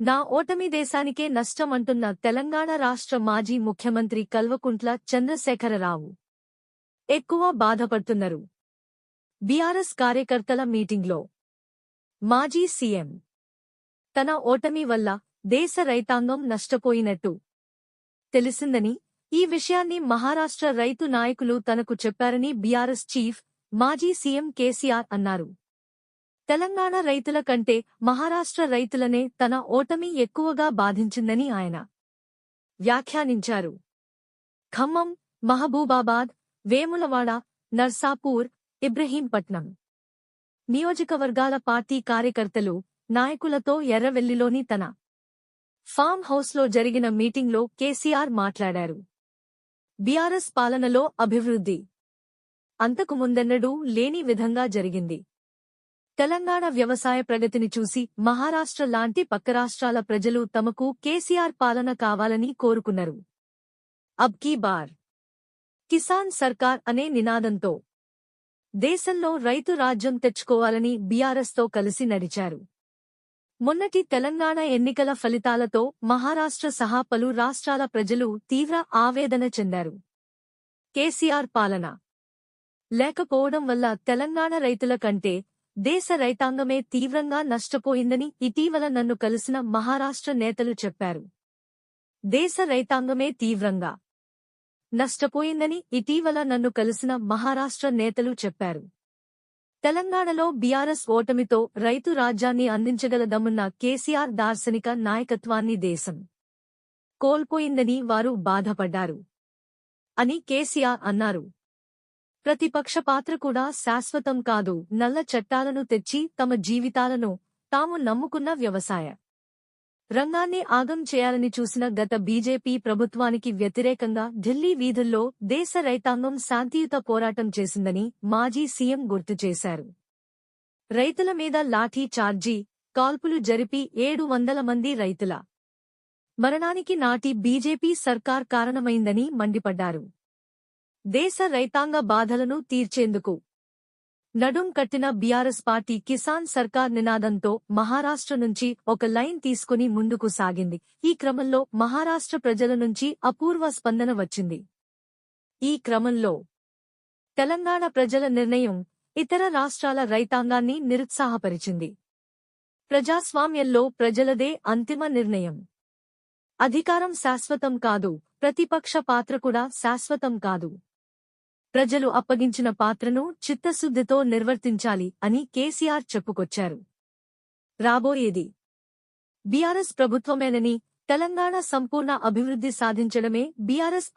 నా ఓటమి దేశానికే నష్టమంటున్న తెలంగాణ రాష్ట్ర మాజీ ముఖ్యమంత్రి కల్వకుంట్ల చంద్రశేఖరరావు. ఎక్కువ బాధపడుతున్నారు. బీఆర్ఎస్ కార్యకర్తల మీటింగ్లో మాజీ సీఎం తన ఓటమి వల్ల దేశ రైతాంగం నష్టపోయినట్టు తెలిసిందని ఈ విషయాన్ని మహారాష్ట్ర రైతు నాయకులు తనకు చెప్పారని బీఆర్ఎస్ చీఫ్ మాజీ సీఎం కేసీఆర్ అన్నారు. తెలంగాణ రైతుల కంటే మహారాష్ట్ర రైతులనే తన ఓటమి ఎక్కువగా బాధించిందని ఆయన వ్యాఖ్యానించారు. ఖమ్మం మహబూబాబాద్ వేములవాడ నర్సాపూర్ ఇబ్రహీంపట్నం నియోజకవర్గాల పార్టీ కార్యకర్తలు నాయకులతో ఎర్రవెల్లిలోని తన ఫామ్ హౌస్లో జరిగిన మీటింగ్లో కేసీఆర్ మాట్లాడారు. బీఆర్ఎస్ పాలనలో అభివృద్ధి అంతకు ముందెన్నడూ లేని విధంగా జరిగింది. తెలంగాణ వ్యవసాయ ప్రగతిని చూసి మహారాష్ట్ర లాంటి పక్క రాష్ట్రాల ప్రజలు తమకు కేసీఆర్ పాలన కావాలని కోరుకున్నారు. అబ్కీ బార్. కిసాన్ సర్కార్ అనే నినాదంతో దేశంలో రైతు రాజ్యం తెచ్చుకోవాలని బీఆర్ఎస్తో కలిసి నడిచారు. మొన్నటి తెలంగాణ ఎన్నికల ఫలితాలతో మహారాష్ట్ర సహా పలు రాష్ట్రాల ప్రజలు తీవ్ర ఆవేదన చెందారు. కేసీఆర్ పాలన లేకపోవడం వల్ల తెలంగాణ రైతుల కంటే దేశ రైతాంగమే తీవ్రంగా నష్టపోయిందని ఇటీవల నన్ను కలిసిన మహారాష్ట్ర నేతలు చెప్పారు. దేశ రైతాంగమే తీవ్రంగా నష్టపోయిందని ఇటీవల నన్ను కలిసిన మహారాష్ట్ర నేతలు చెప్పారు. తెలంగాణలో బీఆర్ఎస్ ఓటమితో రైతు రాజ్యాన్ని అందించగలదమున్న కేసీఆర్ దార్శనిక నాయకత్వాన్ని దేశం కోల్పోయిందని వారు బాధపడ్డారు. అని కేసీఆర్ అన్నారు. ప్రతిపక్ష పాత్ర కూడా శాశ్వతం కాదు. నల్ల చట్టాలను తెచ్చి తమ జీవితాలను తాము నమ్ముకున్న వ్యవసాయ. రంగాన్ని ఆగం చేయాలని చూసిన గత బీజేపీ ప్రభుత్వానికి వ్యతిరేకంగా ఢిల్లీ వీధుల్లో దేశ రైతాంగం శాంతియుత పోరాటం చేసిందని మాజీ సీఎం గుర్తు చేశారు. రైతుల మీద లాఠీ చార్జీ కాల్పులు జరిపి ఏడు వందల మంది రైతుల మరణానికి నాటి బీజేపీ సర్కార్ కారణమైందని మండిపడ్డారు. దేశ రైతాంగ బాధలను తీర్చేందుకు నడుం కట్టిన బీఆర్ఎస్ పార్టీ కిసాన్ సర్కార్ నినాదంతో మహారాష్ట్ర నుంచి ఒక లైన్ తీసుకుని ముందుకు సాగింది. ఈ క్రమంలో మహారాష్ట్ర ప్రజల నుంచి అపూర్వ స్పందన వచ్చింది. ఈ క్రమంలో తెలంగాణ ప్రజల నిర్ణయం ఇతర రాష్ట్రాల రైతాంగాన్ని నిరుత్సాహపరిచింది. ప్రజాస్వామ్యంలో ప్రజలదే అంతిమ నిర్ణయం. అధికారం శాశ్వతం కాదు ప్రతిపక్ష పాత్ర కూడా శాశ్వతం కాదు. ప్రజలు అప్పగించిన పాత్రను చిత్తశుద్ధితో నిర్వర్తించాలి అని కేసీఆర్ చెప్పుకొచ్చారు. రాబోయేది బీఆర్ఎస్ ప్రభుత్వమేనని తెలంగాణ సంపూర్ణ అభివృద్ధి సాధించడమే బీఆర్ఎస్